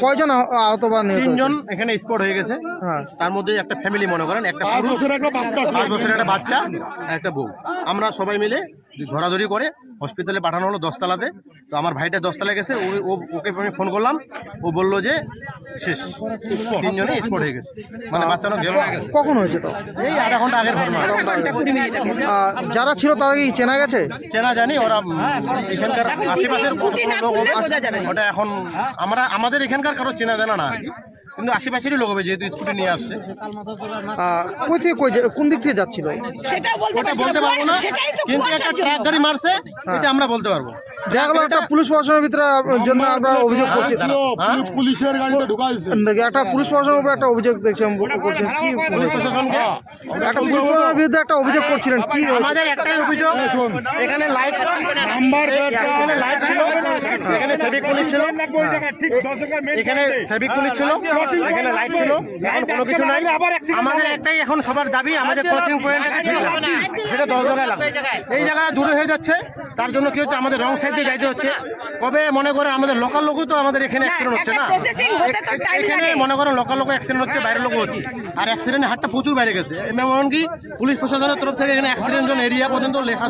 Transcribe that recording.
কয়জন আহ- আহত বা তিনজন এখানে স্পট হয়ে গেছে। হ্যাঁ। তার মধ্যে একটা ফ্যামিলি মনে করেন একটা পুরুষ একটা বাচ্চা পাঁচ বছরের একটা বাচ্চা একটা বউ। আমরা সবাই মিলে ধরাধরি করে হসপিটালে পাঠানো হলো দশতলাতে। তো আমার ভাইটা দশতলায় গেছে ও- ও ওকে আমি ফোন করলাম। ও বলল যে শেষ। তিনজনে স্পট হয়ে গেছে। মানে বাচ্চানো গেল কখন হয়েছে তো? এই আধা ঘণ্টা আগের ঘটনা। যারা ছিল তারা কি চেনা গেছে? চেনা জানি ওরা এখানকার আশেপাশের কতগুলো ওটা এখন আমরা আমাদের এখানকার কারও চেনা জানা না। আর কি কিন্তু আশেপাশেরই লোক হবে যেহেতু স্কুটি নিয়ে আসছে। কই থেকে কই কোন দিক থেকে যাচ্ছিল? সেটাও বলতে ওটা বলতে পারব না। সেটাই তো কিন্তু একটা ট্রাক গাড়ি মারছে এটা আমরা বলতে পারব। দেখা গেল একটা পুলিশ প্রশাসনের ভিতরে জন্য আমরা অভিযোগ করছি। পুলিশ- পুলিশের গাড়িতে ঢুকাইছে। একটা পুলিশ প্রশাসনের উপরে একটা অভিযোগ দেখছিলাম করছেন কি পুলিশ প্রশাসনকে একটা পুলিশ প্রশাসনের বিরুদ্ধে একটা অভিযোগ করছিলেন কি আমাদের একটাই অভিযোগ এখানে লাইট নাম্বার এখানে লাইট ছিল। এখানে সেভিক পুলিশ ছিল। এখানে সেভিক পুলিশ ছিল। এখানে লাইট ছিল এখন কোনো কিছু নাই। আমাদের একটাই এখন সবার দাবি আমাদের ক্রসিং পয়েন্টটা ঠিক লাগবে সেটা দশ জায়গায় লাগবে। এই দূরে হয়ে যাচ্ছে তার জন্য কি হচ্ছে আমাদের রং সাইড দিয়ে যাইতে হচ্ছে। কবে? মনে করে আমাদের লোকাল লোকও তো আমাদের এখানে অ্যাক্সিডেন্ট হচ্ছে না। এখানে মনে করেন লোকাল লোক অ্যাক্সিডেন্ট হচ্ছে বাইরের লোক হচ্ছে। আর অ্যাক্সিডেন্টের হারটা প্রচুর বাইরে গেছে। এমনকি পুলিশ প্রশাসনের তরফ থেকে এখানে অ্যাক্সিডেন্ট জোন এরিয়া পর্যন্ত লেখা